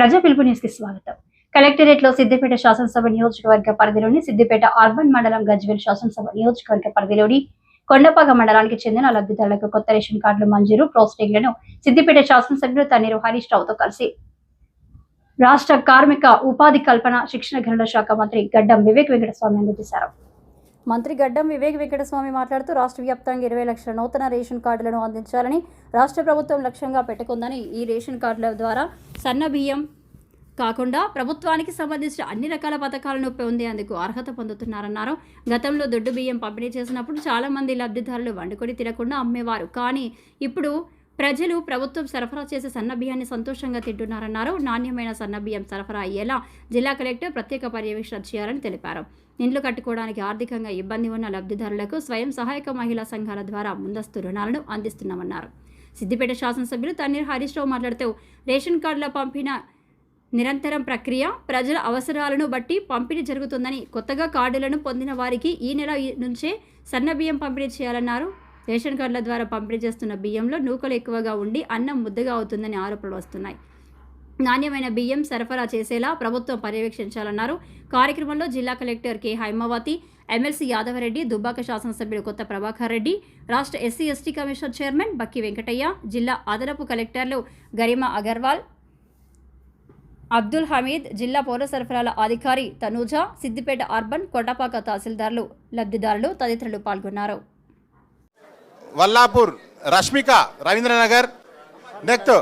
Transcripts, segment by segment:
ప్రజా పిలుపు న్యూస్కి స్వాగతం. కలెక్టరేట్లో సిద్దిపేట శాసనసభ నియోజకవర్గ పరిధిలోని సిద్దిపేట అర్బన్ మండలం గజ్వేల్ శాసనసభ నియోజకవర్గ పరిధిలోని కొండపాక మండలానికి చెందిన లబ్ధిదారులకు కొత్త రేషన్ కార్డులు మంజూరు ప్రోస్టింగ్లను సిద్దిపేట శాసనసభ్యులు తన్నీరు హరీష్ రావుతో కలిసి. రాష్ట్ర కార్మిక ఉపాధి కల్పన శిక్షణ గనుల శాఖ మంత్రి గడ్డం వివేక్ వెంకటస్వామి అందజేశారు. మంత్రి గడ్డం వివేక్ వెంకటస్వామి మాట్లాడుతూ రాష్ట్ర వ్యాప్తంగా ఇరవై లక్షల నూతన రేషన్ కార్డులను అందించాలని రాష్ట్ర ప్రభుత్వం లక్ష్యంగా పెట్టుకుందని ఈ రేషన్ కార్డుల ద్వారా సన్న బియ్యం కాకుండా ప్రభుత్వానికి సంబంధించిన అన్ని రకాల పథకాలను పొందేందుకు అర్హత పొందుతున్నారన్నారు. గతంలో దొడ్డు బియ్యం పంపిణీ చేసినప్పుడు చాలా మంది లబ్ధిదారులు వండుకొని తినకుండా అమ్మేవారు. కానీ ఇప్పుడు ప్రజలు ప్రభుత్వం సరఫరా చేసే సన్న బియ్యాన్ని సంతోషంగా తింటున్నారన్నారు. నాణ్యమైన సన్న బియ్యం సరఫరా అయ్యేలా జిల్లా కలెక్టర్ ప్రత్యేక పర్యవేక్షణ చేయాలని తెలిపారు. ఇండ్లు కట్టుకోవడానికి ఆర్థికంగా ఇబ్బంది ఉన్న లబ్ధిదారులకు స్వయం సహాయక మహిళా సంఘాల ద్వారా ముందస్తు రుణాలను అందిస్తున్నామన్నారు. సిద్దిపేట శాసనసభ్యులు తన్నీర్ హరీష్ రావు మాట్లాడుతూ రేషన్ కార్డుల పంపిన నిరంతరం ప్రక్రియ ప్రజల అవసరాలను బట్టి పంపిణీ జరుగుతుందని కొత్తగా కార్డులను పొందిన వారికి ఈ నెల నుంచే సన్న బియ్యం పంపిణీ చేయాలన్నారు. రేషన్ కార్డుల ద్వారా పంపిణీ చేస్తున్న బియ్యంలో నూకలు ఎక్కువగా ఉండి అన్నం ముద్దగా అవుతుందని ఆరోపణలు వస్తున్నాయి. నాణ్యమైన బియ్యం సరఫరా చేసేలా ప్రభుత్వం పర్యవేక్షించాలన్నారు. కార్యక్రమంలో జిల్లా collector K. Haimavathi MLC Yadavareddy Dubbaka శాసనసభ్యుడు కొత్త ప్రభాకర్ రెడ్డి రాష్ట్ర SC ST commission chairman Bakki Venkataiah జిల్లా అదనపు కలెక్టర్లు గరిమా అగర్వాల్ అబ్దుల్ హమీద్ జిల్లా పౌర సరఫరాల అధికారి తనూజ సిద్దిపేట అర్బన్ కొండపాక తహసీల్దార్లు లబ్ధిదారులు తదితరులు పాల్గొన్నారు. Vallapur Rashmika Ravindranagar next.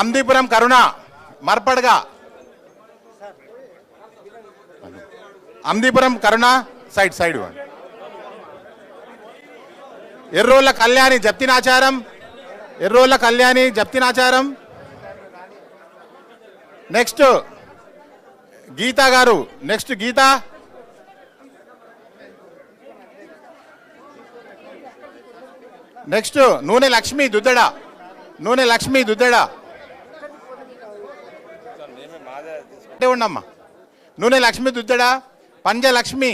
Amdeepuram Karuna Marpadaga. Andipuram Karuna side side Errolla Kalyani Japthinacharam. Errolla Kalyani Japthinacharam. Next Geetha గారు నెక్స్ట్ గీత. నెక్స్ట్ నూనె లక్ష్మి దుద్దడ నూనె లక్ష్మి దుద్దడ అంటే ఉండమ్మా. నూనె లక్ష్మి దుద్దడా? పంజ లక్ష్మి.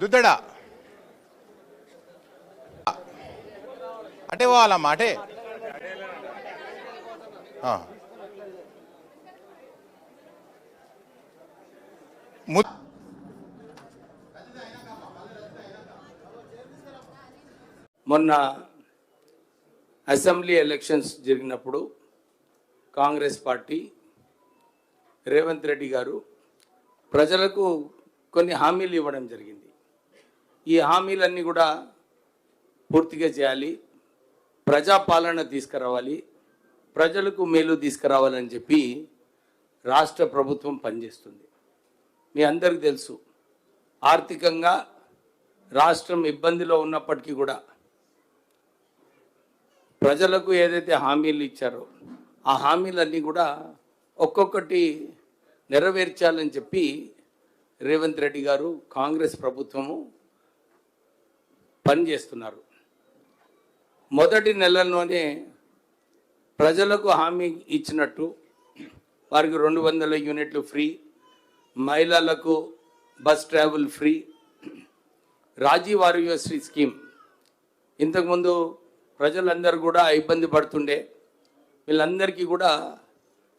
దుద్దడ? అటే పోవాలమ్మా అటే. మొన్న అసెంబ్లీ ఎలక్షన్స్ జరిగినప్పుడు కాంగ్రెస్ పార్టీ రేవంత్ రెడ్డి గారు ప్రజలకు కొన్ని హామీలు ఇవ్వడం జరిగింది. ఈ హామీలన్నీ కూడా పూర్తిగా చేయాలి. ప్రజాపాలన తీసుకురావాలి. ప్రజలకు మేలు తీసుకురావాలని చెప్పి రాష్ట్ర ప్రభుత్వం పనిచేస్తుంది. మీ అందరికీ తెలుసు ఆర్థికంగా రాష్ట్రం ఇబ్బందిలో ఉన్నప్పటికీ కూడా ప్రజలకు ఏదైతే హామీలు ఇచ్చారో ఆ హామీలన్నీ కూడా ఒక్కొక్కటి నెరవేర్చాలని చెప్పి రేవంత్ రెడ్డి గారు కాంగ్రెస్ ప్రభుత్వము పనిచేస్తున్నారు. మొదటి నెలలోనే ప్రజలకు హామీ ఇచ్చినట్టు వారికి రెండు వందల యూనిట్లు ఫ్రీ మహిళలకు bus travel free Rajiv Aarogyasri scheme. ఇంతకుముందు ప్రజలందరూ కూడా ఇబ్బంది పడుతుండే వీళ్ళందరికీ కూడా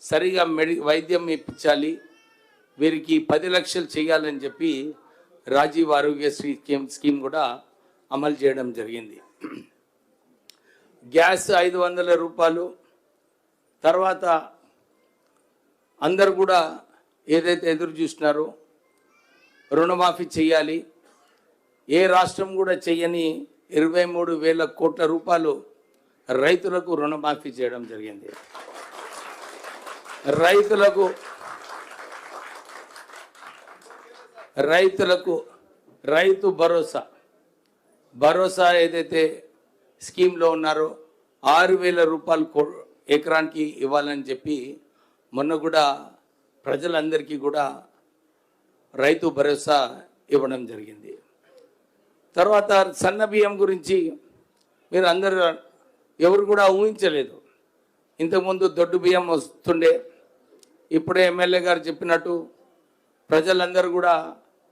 సరిగా మెడి వైద్యం ఇప్పించాలి. వీరికి పది లక్షలు చేయాలని చెప్పి రాజీవ్ ఆరోగ్యశ్రీ స్కీమ్ స్కీమ్ కూడా అమలు చేయడం జరిగింది. గ్యాస్ ఐదు వందల రూపాయలు. తర్వాత అందరు కూడా ఏదైతే ఎదురు చూస్తున్నారో రుణమాఫీ చేయాలి. ఏ రాష్ట్రం కూడా చేయని ఇరవై మూడు వేల కోట్ల రూపాయలు రైతులకు రుణమాఫీ చేయడం జరిగింది. రైతులకు రైతులకు రైతు భరోసా. భరోసా ఏదైతే స్కీమ్లో ఉన్నారో ఆరు వేల రూపాయలు కో- ఎకరానికి ఇవ్వాలని చెప్పి మొన్న కూడా ప్రజలందరికీ కూడా రైతు భరోసా ఇవ్వడం జరిగింది. తర్వాత సన్న బియ్యం గురించి మీరు అందరూ ఎవరు కూడా ఊహించలేదు. ఇంతకుముందు దొడ్డు బియ్యం వస్తుండే ఇప్పుడే ఎమ్మెల్యే గారు చెప్పినట్టు ప్రజలందరూ కూడా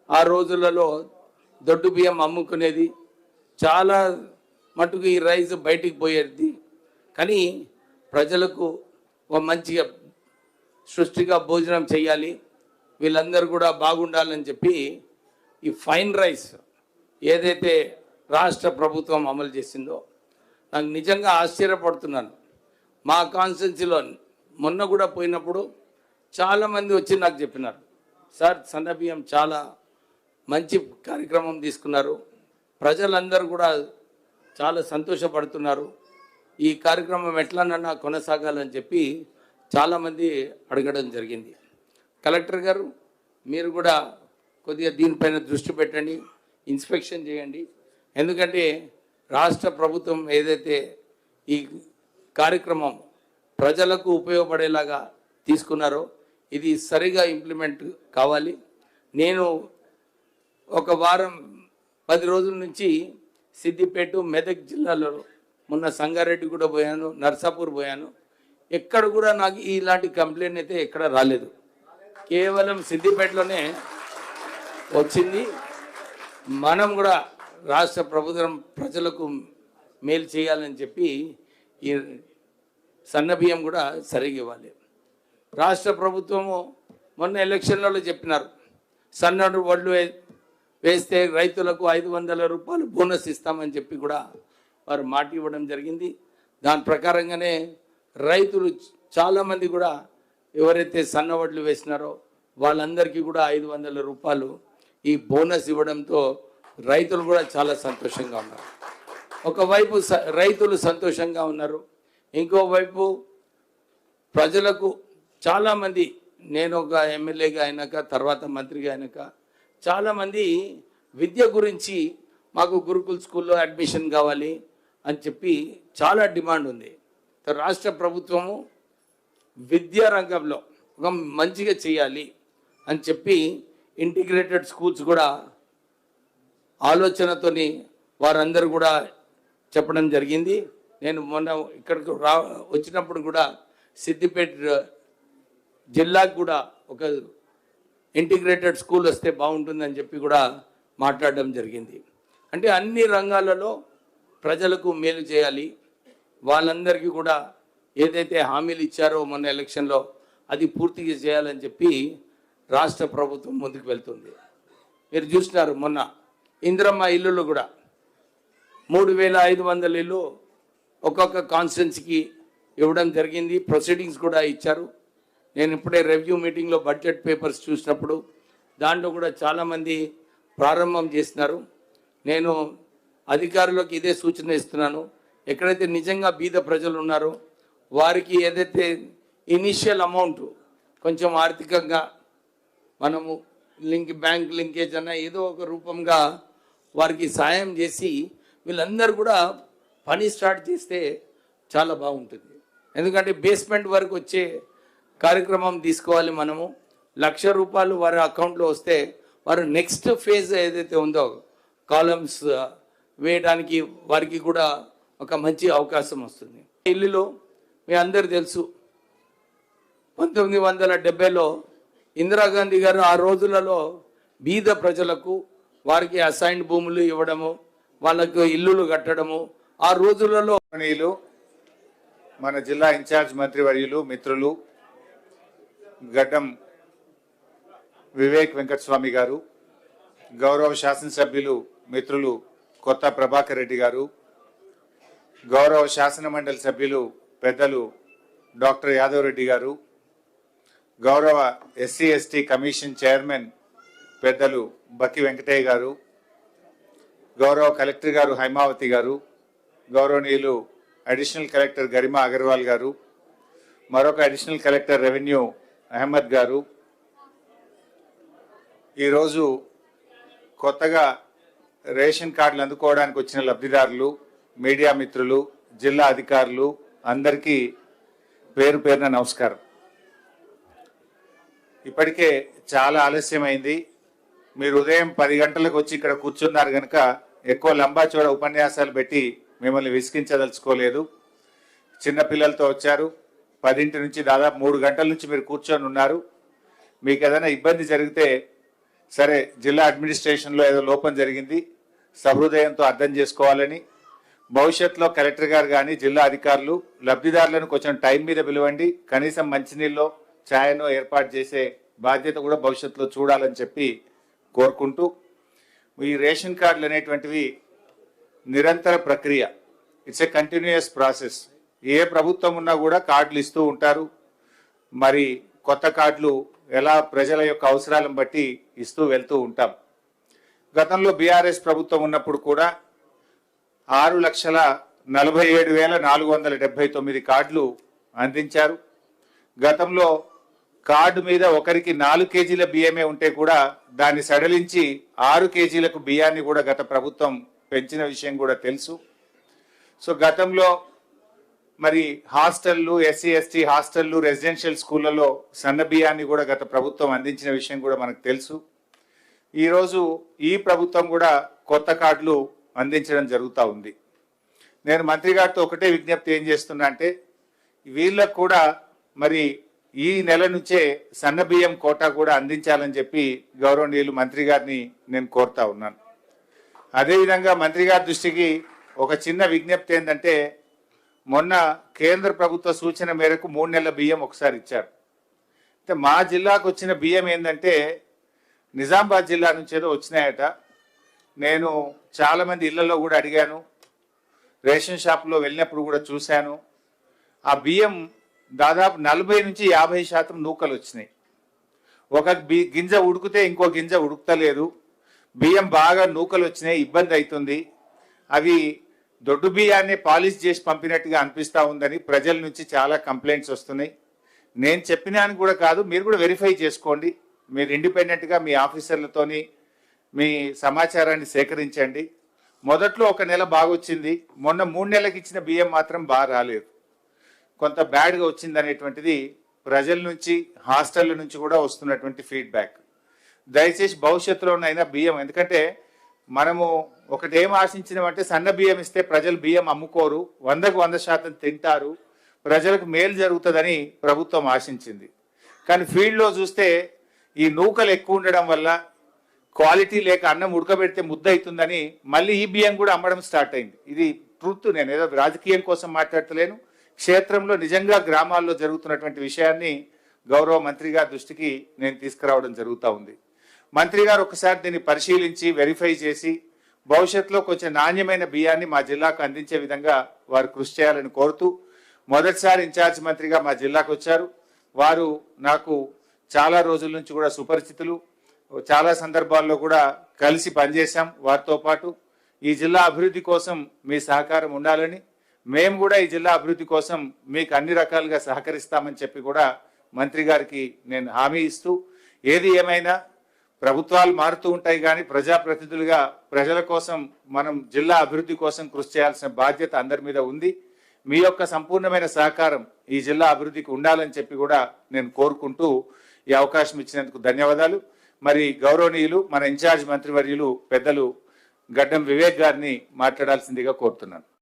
ఆ రోజులలో దొడ్డు బియ్యం అమ్ముకునేది. చాలా మటుకు ఈ రైస్ బయటికి పోయేది. కానీ ప్రజలకు ఒక మంచిగా సృష్టిగా భోజనం చేయాలి. వీళ్ళందరూ కూడా బాగుండాలని చెప్పి ఈ ఫైన్ రైస్ ఏదైతే రాష్ట్ర ప్రభుత్వం అమలు చేసిందో నాకు నిజంగా ఆశ్చర్యపడుతున్నాను. మా కాన్స్టిట్యున్సీలో మొన్న కూడా పోయినప్పుడు చాలామంది వచ్చి నాకు చెప్పినారు. సార్ సన్నబియ్యం చాలా మంచి కార్యక్రమం తీసుకున్నారు. ప్రజలందరూ కూడా చాలా సంతోషపడుతున్నారు. ఈ కార్యక్రమం ఎట్లనన్నా కొనసాగాలని చెప్పి చాలామంది అడగడం జరిగింది. కలెక్టర్ గారు మీరు కూడా కొద్దిగా దీనిపైన దృష్టి పెట్టండి ఇన్స్పెక్షన్ చేయండి. ఎందుకంటే రాష్ట్ర ప్రభుత్వం ఏదైతే ఈ కార్యక్రమం ప్రజలకు ఉపయోగపడేలాగా తీసుకున్నారో ఇది సరిగా ఇంప్లిమెంట్ కావాలి. నేను ఒక వారం పది రోజుల నుంచి సిద్దిపేట మెదక్ జిల్లాలో మొన్న సంగారెడ్డి కూడా పోయాను నర్సాపూర్ పోయాను. ఎక్కడ కూడా నాకు ఇలాంటి కంప్లైంట్ అయితే ఎక్కడ రాలేదు. కేవలం సిద్దిపేటలోనే వచ్చింది. మనం కూడా రాష్ట్ర ప్రభుత్వం ప్రజలకు మేలు చేయాలని చెప్పి ఈ సన్నబియ్యం కూడా సరిగా ఇవ్వాలి. రాష్ట్ర ప్రభుత్వము మొన్న ఎలక్షన్లలో చెప్పినారు సన్నడు వడ్లు వే- వేస్తే రైతులకు ఐదు వందల రూపాయలు బోనస్ ఇస్తామని చెప్పి కూడా వారు మాట ఇవ్వడం జరిగింది. దాని ప్రకారంగానే రైతులు చాలామంది కూడా ఎవరైతే సన్న వడ్లు వేసినారో వాళ్ళందరికీ కూడా ఐదు వందల రూపాయలు ఈ బోనస్ ఇవ్వడంతో రైతులు కూడా చాలా సంతోషంగా ఉన్నారు. ఒకవైపు స- రైతులు సంతోషంగా ఉన్నారు ఇంకోవైపు ప్రజలకు చాలామంది నేను ఒక ఎమ్మెల్యేగా అయినాక తర్వాత మంత్రిగా అయినాక చాలామంది విద్య గురించి మాకు గురుకుల్ స్కూల్లో అడ్మిషన్ కావాలి అని చెప్పి చాలా డిమాండ్ ఉంది. రాష్ట్ర ప్రభుత్వము విద్యా రంగంలో ఒక మంచిగా చేయాలి అని చెప్పి ఇంటిగ్రేటెడ్ స్కూల్స్ కూడా ఆలోచనతోని వారందరూ కూడా చెప్పడం జరిగింది. నేను మొన్న ఇక్కడికి రా వచ్చినప్పుడు కూడా సిద్దిపేట జిల్లాకు కూడా ఒక ఇంటిగ్రేటెడ్ స్కూల్ వస్తే బాగుంటుందని చెప్పి కూడా మాట్లాడడం జరిగింది. అంటే అన్ని రంగాలలో ప్రజలకు మేలు చేయాలి. వాళ్ళందరికీ కూడా ఏదైతే హామీలు ఇచ్చారో మొన్న ఎలక్షన్లో అది పూర్తిగా చేయాలని చెప్పి రాష్ట్ర ప్రభుత్వం ముందుకు వెళ్తుంది. మీరు చూసినారు మొన్న ఇంద్రమ్మ ఇల్లులు కూడా మూడు వేల ఐదు వందల ఇల్లు ఒక్కొక్క కాన్స్టిట్యున్సీకి ఇవ్వడం జరిగింది. ప్రొసీడింగ్స్ కూడా ఇచ్చారు. నేను ఇప్పుడే రివ్యూ మీటింగ్లో బడ్జెట్ పేపర్స్ చూసినప్పుడు దాంట్లో కూడా చాలామంది ప్రారంభం చేస్తున్నారు నేను అధికారులకు ఇదే సూచన ఇస్తున్నాను. ఎక్కడైతే నిజంగా బీద ప్రజలు ఉన్నారో వారికి ఏదైతే ఇనిషియల్ అమౌంట్ కొంచెం ఆర్థికంగా మనము లింక్ బ్యాంక్ లింకేజ్ అన్న ఏదో ఒక రూపంగా వారికి సాయం చేసి వీళ్ళందరూ కూడా పని స్టార్ట్ చేస్తే చాలా బాగుంటుంది. ఎందుకంటే బేస్మెంట్ వరకు వచ్చే కార్యక్రమం తీసుకోవాలి మనము. లక్ష రూపాయలు వారి అకౌంట్లో వస్తే వారు నెక్స్ట్ ఫేజ్ ఏదైతే ఉందో కాలమ్స్ uh, వేయడానికి వారికి కూడా ఒక మంచి అవకాశం వస్తుంది. ఇల్లులో మీ అందరు తెలుసు పంతొమ్మిది వందల డెబ్బైలో ఇందిరాగాంధీ గారు ఆ రోజులలో బీద ప్రజలకు వారికి అసైన్డ్ భూములు ఇవ్వడము వాళ్ళకు ఇల్లులు కట్టడము ఆ రోజులలో మన జిల్లా ఇన్ఛార్జ్ మంత్రివర్యులు మిత్రులు గడ్డం వివేక్ వెంకటస్వామి గారు గౌరవ శాసనసభ్యులు మిత్రులు కొత్త ప్రభాకర్ రెడ్డి గారు గౌరవ శాసన మండలి సభ్యులు పెద్దలు డాక్టర్ యాదవ్ రెడ్డి గారు గౌరవ ఎస్సీ ఎస్టీ కమిషన్ చైర్మన్ పెద్దలు బక్కి వెంకటయ్య గారు గౌరవ కలెక్టర్ గారు హైమావతి గారు గౌరవనీయులు అడిషనల్ కలెక్టర్ గరిమా అగర్వాల్ గారు మరొక అడిషనల్ కలెక్టర్ రెవెన్యూ అహ్మద్ గారు ఈరోజు కొత్తగా రేషన్ కార్డులు అందుకోవడానికి వచ్చిన లబ్ధిదారులు మీడియా మిత్రులు జిల్లా అధికారులు అందరికీ పేరు పేరున నమస్కారం. ఇప్పటికే చాలా ఆలస్యమైంది. మీరు ఉదయం పది గంటలకు వచ్చి ఇక్కడ కూర్చున్నారు కనుక ఎక్కువ లంబాచోడ ఉపన్యాసాలు పెట్టి మిమ్మల్ని విసిగించదలుచుకోలేదు. చిన్నపిల్లలతో వచ్చారు. పదింటి నుంచి దాదాపు మూడు గంటల నుంచి మీరు కూర్చొని ఉన్నారు. మీకు ఏదైనా ఇబ్బంది జరిగితే సరే జిల్లా అడ్మినిస్ట్రేషన్లో ఏదో లోపం జరిగింది సహృదయంతో అర్థం చేసుకోవాలని భవిష్యత్తులో కలెక్టర్ గారు కానీ జిల్లా అధికారులు లబ్ధిదారులను కొంచెం టైం మీద పిలవండి కనీసం మంచినీళ్ళు ఛాయను ఏర్పాటు చేసే బాధ్యత కూడా భవిష్యత్తులో చూడాలని చెప్పి కోరుకుంటూ ఈ రేషన్ కార్డులు అనేటువంటివి నిరంతర ప్రక్రియ. ఇట్స్ ఎ కంటిన్యూయస్ ప్రాసెస్ ఏ ప్రభుత్వం ఉన్నా కూడా కార్డులు ఇస్తూ ఉంటారు. మరి కొత్త కార్డులు ఎలా ప్రజల యొక్క అవసరాలను బట్టి ఇస్తూ వెళ్తూ ఉంటాం. గతంలో బీఆర్ఎస్ ప్రభుత్వం ఉన్నప్పుడు కూడా ఆరు లక్షల నలభై ఏడు వేల నాలుగు వందల డెబ్బై తొమ్మిది కార్డులు అందించారు. గతంలో కార్డు మీద ఒకరికి నాలుగు కేజీల బియ్యమే ఉంటే కూడా దాన్ని సడలించి ఆరు కేజీలకు బియ్యాన్ని కూడా గత ప్రభుత్వం పెంచిన విషయం కూడా తెలుసు. సో గతంలో మరి హాస్టళ్ళు ఎస్సీ ఎస్టీ హాస్టళ్ళు రెసిడెన్షియల్ స్కూళ్ళలో సన్న బియ్యాన్ని కూడా గత ప్రభుత్వం అందించిన విషయం కూడా మనకు తెలుసు. ఈరోజు ఈ ప్రభుత్వం కూడా కొత్త కార్డులు అందించడం జరుగుతూ ఉంది. నేను మంత్రి గారితో ఒకటే విజ్ఞప్తి ఏం చేస్తున్నా అంటే వీళ్ళకు కూడా మరి ఈ నెల నుంచే సన్న బియ్యం కోటా కూడా అందించాలని చెప్పి గౌరవనీయులు మంత్రి గారిని నేను కోరుతా ఉన్నాను. అదేవిధంగా మంత్రి గారి దృష్టికి ఒక చిన్న విజ్ఞప్తి ఏంటంటే మొన్న కేంద్ర ప్రభుత్వ సూచన మేరకు మూడు నెలల బియ్యం ఒకసారి ఇచ్చారు. అయితే మా జిల్లాకు వచ్చిన బియ్యం ఏంటంటే నిజామాబాద్ జిల్లా నుంచి ఏదో వచ్చినాయట. నేను చాలామంది ఇళ్ళలో కూడా అడిగాను. రేషన్ షాప్లో వెళ్ళినప్పుడు కూడా చూశాను. ఆ బియ్యం దాదాపు నలభై నుంచి యాభై శాతం నూకలు వచ్చినాయి. ఒక బి గింజ ఉడికితే ఇంకో గింజ ఉడుకుతలేదు. బియ్యం బాగా నూకలు వచ్చినాయి ఇబ్బంది అవుతుంది. అవి దొడ్డు బియ్యాన్ని పాలిష్ చేసి పంపినట్టుగా అనిపిస్తూ ఉందని ప్రజల నుంచి చాలా కంప్లైంట్స్ వస్తున్నాయి. నేను చెప్పినాను కూడా కాదు మీరు కూడా వెరిఫై చేసుకోండి. మీరు ఇండిపెండెంట్గా మీ ఆఫీసర్లతోని మీ సమాచారాన్ని సేకరించండి. మొదట్లో ఒక నెల బాగొచ్చింది మొన్న మూడు నెలలకు ఇచ్చిన బియ్యం మాత్రం బాగా రాలేదు. కొంత బ్యాడ్గా వచ్చింది అనేటువంటిది ప్రజల నుంచి హాస్టళ్ళ నుంచి కూడా వస్తున్నటువంటి ఫీడ్బ్యాక్. దయచేసి భవిష్యత్తులోనైనా బియ్యం ఎందుకంటే మనము ఒకటి ఏం ఆశించినామంటే సన్న బియ్యం ఇస్తే ప్రజలు బియ్యం అమ్ముకోరు వందకు వంద శాతం తింటారు ప్రజలకు మేలు జరుగుతుందని ప్రభుత్వం ఆశించింది. కానీ ఫీల్డ్లో చూస్తే ఈ నూకలు ఎక్కువ ఉండడం వల్ల క్వాలిటీ లేక అన్నం ఉడకబెడితే ముద్ద అవుతుందని మళ్ళీ ఈ బియ్యం కూడా అమ్మడం స్టార్ట్ అయింది. ఇది ట్రూత్ నేను ఏదో రాజకీయం కోసం మాట్లాడతలేను. క్షేత్రంలో నిజంగా గ్రామాల్లో జరుగుతున్నటువంటి విషయాన్ని గౌరవ మంత్రి గారి దృష్టికి నేను తీసుకురావడం జరుగుతూ ఉంది. మంత్రి గారు ఒకసారి దీన్ని పరిశీలించి వెరిఫై చేసి భవిష్యత్తులో కొంచెం నాణ్యమైన బియ్యాన్ని మా జిల్లాకు అందించే విధంగా వారు కృషి చేయాలని కోరుతూ మొదటిసారి ఇన్ఛార్జ్ మంత్రిగా మా జిల్లాకు వచ్చారు. వారు నాకు చాలా రోజుల నుంచి కూడా సుపరిచితులు. చాలా సందర్భాల్లో కూడా కలిసి పనిచేశాం వారితో పాటు. ఈ జిల్లా అభివృద్ధి కోసం మీ సహకారం ఉండాలని మేము కూడా ఈ జిల్లా అభివృద్ధి కోసం మీకు అన్ని రకాలుగా సహకరిస్తామని చెప్పి కూడా మంత్రి గారికి నేను హామీ ఇస్తూ ఏది ఏమైనా ప్రభుత్వాలు మారుతూ ఉంటాయి కానీ ప్రజాప్రతినిధులుగా ప్రజల కోసం మనం జిల్లా అభివృద్ధి కోసం కృషి చేయాల్సిన బాధ్యత అందరి మీద ఉంది. మీ యొక్క సంపూర్ణమైన సహకారం ఈ జిల్లా అభివృద్ధికి ఉండాలని చెప్పి కూడా నేను కోరుకుంటూ ఈ అవకాశం ఇచ్చినందుకు ధన్యవాదాలు. మరి గౌరవనీయులు మన ఇన్ఛార్జ్ మంత్రివర్యులు పెద్దలు గడ్డం వివేక్ గారిని మాట్లాడాల్సిందిగా కోరుతున్నాను.